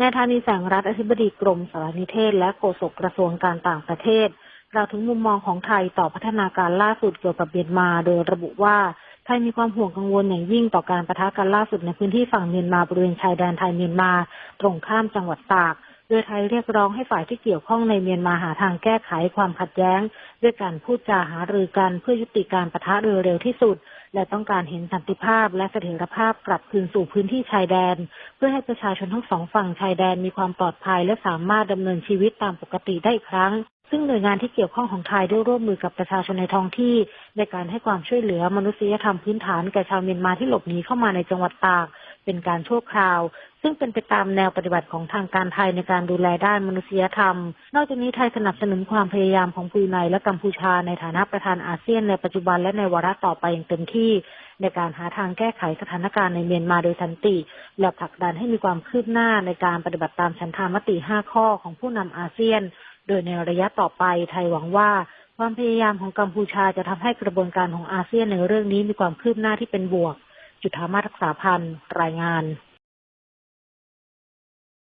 นายธานีแสงรัฐอธิบดีกรมสารนิเทศ และโฆษกกระทรวงการต่างประเทศกล่าวถึงมุมมองของไทยต่อพัฒนาการล่าสุดเกี่ยวกับเมียนมา โดยระบุว่าไทยมีความห่วงกังวลอย่างยิ่งต่อการประทะกันล่าสุดในพื้นที่ฝั่งเมียนมาบริเวณชายแดนไทยเมียนมา ตรงข้ามจังหวัดตาก โดยไทยเรียกร้องให้ฝ่ายที่เกี่ยวข้องในเมียนมาหาทางแก้ไขความขัดแย้ง ด้วยการพูดจาหารือกันเพื่อยุติการประทะโดยเร็วที่สุด และต้องการเห็นสันติภาพและเสถียรภาพกลับคืนสู่พื้นที่ชายแดน เพื่อให้ประชาชนทั้งสองฝั่งชายแดนมีความปลอดภัยและสามารถดำเนินชีวิตตามปกติได้อีกครั้งซึ่งหน่วยงานที่เกี่ยวข้องของไทยได้ร่วมมือกับประชาชนในท้องที่ ในการให้ความช่วยเหลือมนุษยธรรมพื้นฐานแก่ชาวเมียนมาที่หลบหนีเข้ามาในจังหวัดตาก เป็นการชั่วคราว ซึ่งเป็นไปตามแนวปฏิบัติของทางการไทยในการดูแลด้านมนุษยธรรม นอกจากนี้ไทยสนับสนุนความพยายามของปูไนและกัมพูชาในฐานะประธานอาเซียนในปัจจุบันและในวาระต่อไปอย่างเต็มที่ ในการหาทางแก้ไขสถานการณ์ในเมียนมาโดยสันติ และผลักดันให้มีความคืบหน้าในการปฏิบัติตามฉันทามติ 5 ข้อของผู้นำอาเซียน โดยในระยะต่อไปไทยหวังว่าความพยายามของกัมพูชาจะทำให้กระบวนการของอาเซียนในเรื่องนี้มีความคืบหน้าที่เป็นบวก จุธามารักษาพันธ์รายงาน